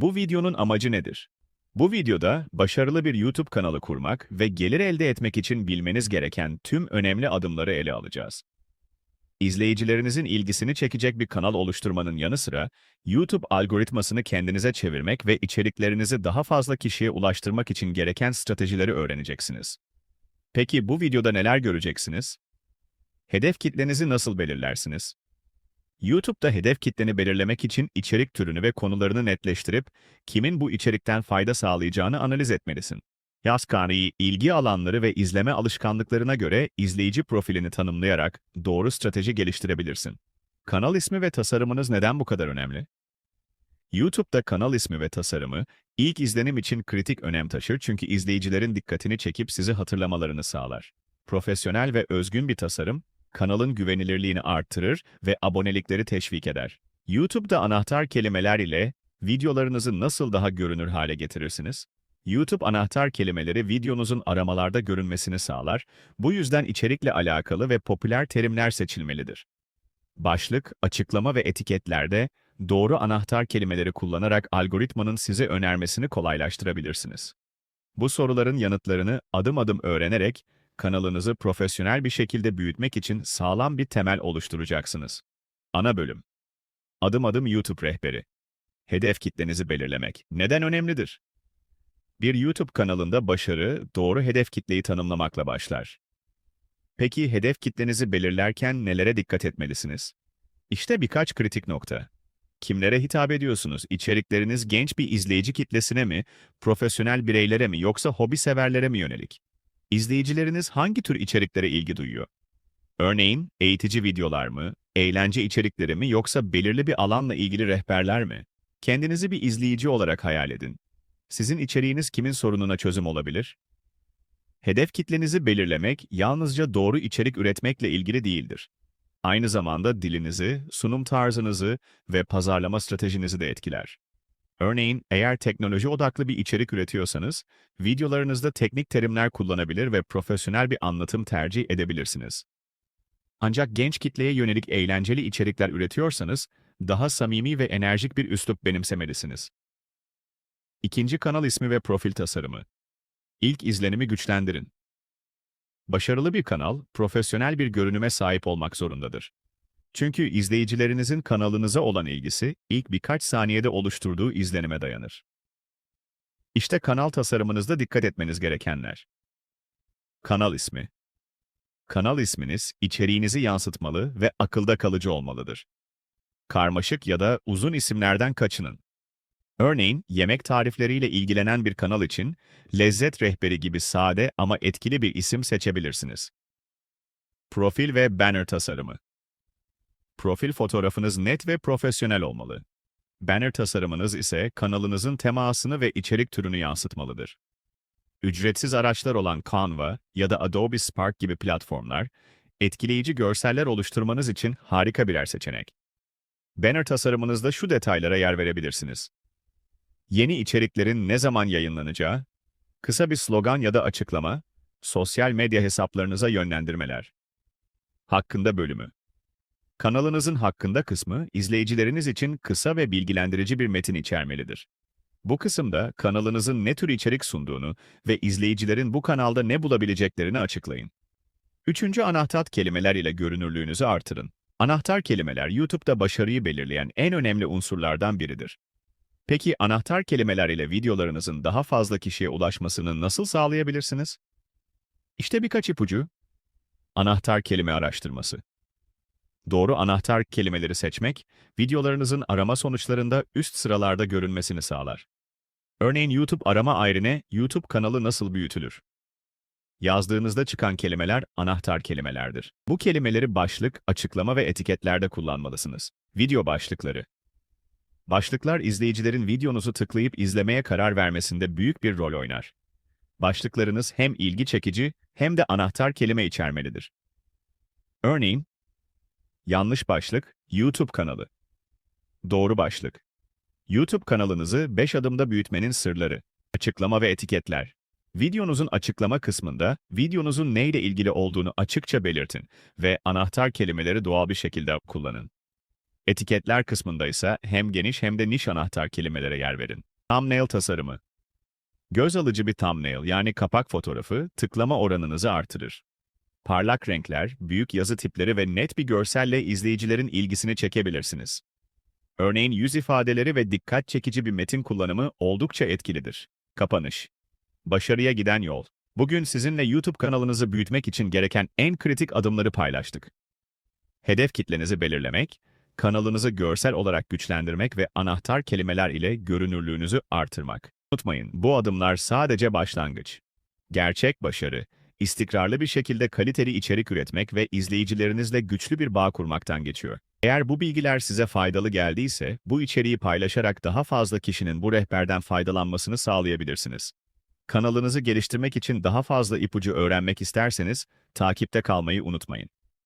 Bu videonun amacı nedir? Bu videoda başarılı bir YouTube kanalı kurmak ve gelir elde etmek için bilmeniz gereken tüm önemli adımları ele alacağız. İzleyicilerinizin ilgisini çekecek bir kanal oluşturmanın yanı sıra, YouTube algoritmasını kendinize çevirmek ve içeriklerinizi daha fazla kişiye ulaştırmak için gereken stratejileri öğreneceksiniz. Peki bu videoda neler göreceksiniz? Hedef kitlenizi nasıl belirlersiniz? YouTube'da hedef kitleni belirlemek için içerik türünü ve konularını netleştirip kimin bu içerikten fayda sağlayacağını analiz etmelisin. Yaskani'yi ilgi alanları ve izleme alışkanlıklarına göre izleyici profilini tanımlayarak doğru strateji geliştirebilirsin. Kanal ismi ve tasarımınız neden bu kadar önemli? YouTube'da kanal ismi ve tasarımı ilk izlenim için kritik önem taşır çünkü izleyicilerin dikkatini çekip sizi hatırlamalarını sağlar. Profesyonel ve özgün bir tasarım, kanalın güvenilirliğini arttırır ve abonelikleri teşvik eder. YouTube'da anahtar kelimeler ile videolarınızı nasıl daha görünür hale getirirsiniz? YouTube anahtar kelimeleri videonuzun aramalarda görünmesini sağlar, bu yüzden içerikle alakalı ve popüler terimler seçilmelidir. Başlık, açıklama ve etiketlerde doğru anahtar kelimeleri kullanarak algoritmanın size önermesini kolaylaştırabilirsiniz. Bu soruların yanıtlarını adım adım öğrenerek kanalınızı profesyonel bir şekilde büyütmek için sağlam bir temel oluşturacaksınız. Ana bölüm. Adım adım YouTube rehberi. Hedef kitlenizi belirlemek neden önemlidir? Bir YouTube kanalında başarı, doğru hedef kitleyi tanımlamakla başlar. Peki hedef kitlenizi belirlerken nelere dikkat etmelisiniz? İşte birkaç kritik nokta. Kimlere hitap ediyorsunuz? İçerikleriniz genç bir izleyici kitlesine mi, profesyonel bireylere mi yoksa hobi severlere mi yönelik? İzleyicileriniz hangi tür içeriklere ilgi duyuyor? Örneğin eğitici videolar mı, eğlence içerikleri mi yoksa belirli bir alanla ilgili rehberler mi? Kendinizi bir izleyici olarak hayal edin. Sizin içeriğiniz kimin sorununa çözüm olabilir? Hedef kitlenizi belirlemek yalnızca doğru içerik üretmekle ilgili değildir. Aynı zamanda dilinizi, sunum tarzınızı ve pazarlama stratejinizi de etkiler. Örneğin, eğer teknoloji odaklı bir içerik üretiyorsanız, videolarınızda teknik terimler kullanabilir ve profesyonel bir anlatım tercih edebilirsiniz. Ancak genç kitleye yönelik eğlenceli içerikler üretiyorsanız, daha samimi ve enerjik bir üslup benimsemelisiniz. İkinci kanal ismi ve profil tasarımı. İlk izlenimi güçlendirin. Başarılı bir kanal, profesyonel bir görünüme sahip olmak zorundadır. Çünkü izleyicilerinizin kanalınıza olan ilgisi, ilk birkaç saniyede oluşturduğu izlenime dayanır. İşte kanal tasarımınızda dikkat etmeniz gerekenler. Kanal ismi. Kanal isminiz, içeriğinizi yansıtmalı ve akılda kalıcı olmalıdır. Karmaşık ya da uzun isimlerden kaçının. Örneğin, yemek tarifleriyle ilgilenen bir kanal için, lezzet rehberi gibi sade ama etkili bir isim seçebilirsiniz. Profil ve banner tasarımı. Profil fotoğrafınız net ve profesyonel olmalı. Banner tasarımınız ise kanalınızın temasını ve içerik türünü yansıtmalıdır. Ücretsiz araçlar olan Canva ya da Adobe Spark gibi platformlar, etkileyici görseller oluşturmanız için harika birer seçenek. Banner tasarımınızda şu detaylara yer verebilirsiniz. Yeni içeriklerin ne zaman yayınlanacağı, kısa bir slogan ya da açıklama, sosyal medya hesaplarınıza yönlendirmeler. Hakkında bölümü. Kanalınızın hakkında kısmı, izleyicileriniz için kısa ve bilgilendirici bir metin içermelidir. Bu kısımda kanalınızın ne tür içerik sunduğunu ve izleyicilerin bu kanalda ne bulabileceklerini açıklayın. Üçüncü anahtar kelimeler ile görünürlüğünüzü artırın. Anahtar kelimeler YouTube'da başarıyı belirleyen en önemli unsurlardan biridir. Peki anahtar kelimeler ile videolarınızın daha fazla kişiye ulaşmasını nasıl sağlayabilirsiniz? İşte birkaç ipucu. Anahtar kelime araştırması. Doğru anahtar kelimeleri seçmek, videolarınızın arama sonuçlarında üst sıralarda görünmesini sağlar. Örneğin YouTube arama ayrine YouTube kanalı nasıl büyütülür? Yazdığınızda çıkan kelimeler anahtar kelimelerdir. Bu kelimeleri başlık, açıklama ve etiketlerde kullanmalısınız. Video başlıkları. Başlıklar izleyicilerin videonuzu tıklayıp izlemeye karar vermesinde büyük bir rol oynar. Başlıklarınız hem ilgi çekici hem de anahtar kelime içermelidir. Örneğin, yanlış başlık, YouTube kanalı. Doğru başlık. YouTube kanalınızı 5 adımda büyütmenin sırları. Açıklama ve etiketler. Videonuzun açıklama kısmında videonuzun neyle ilgili olduğunu açıkça belirtin ve anahtar kelimeleri doğal bir şekilde kullanın. Etiketler kısmında ise hem geniş hem de niş anahtar kelimelere yer verin. Thumbnail tasarımı. Göz alıcı bir thumbnail yani kapak fotoğrafı tıklama oranınızı artırır. Parlak renkler, büyük yazı tipleri ve net bir görselle izleyicilerin ilgisini çekebilirsiniz. Örneğin yüz ifadeleri ve dikkat çekici bir metin kullanımı oldukça etkilidir. Kapanış. Başarıya giden yol. Bugün sizinle YouTube kanalınızı büyütmek için gereken en kritik adımları paylaştık. Hedef kitlenizi belirlemek, kanalınızı görsel olarak güçlendirmek ve anahtar kelimeler ile görünürlüğünüzü artırmak. Unutmayın, bu adımlar sadece başlangıç. Gerçek başarı, istikrarlı bir şekilde kaliteli içerik üretmek ve izleyicilerinizle güçlü bir bağ kurmaktan geçiyor. Eğer bu bilgiler size faydalı geldiyse, bu içeriği paylaşarak daha fazla kişinin bu rehberden faydalanmasını sağlayabilirsiniz. Kanalınızı geliştirmek için daha fazla ipucu öğrenmek isterseniz, takipte kalmayı unutmayın.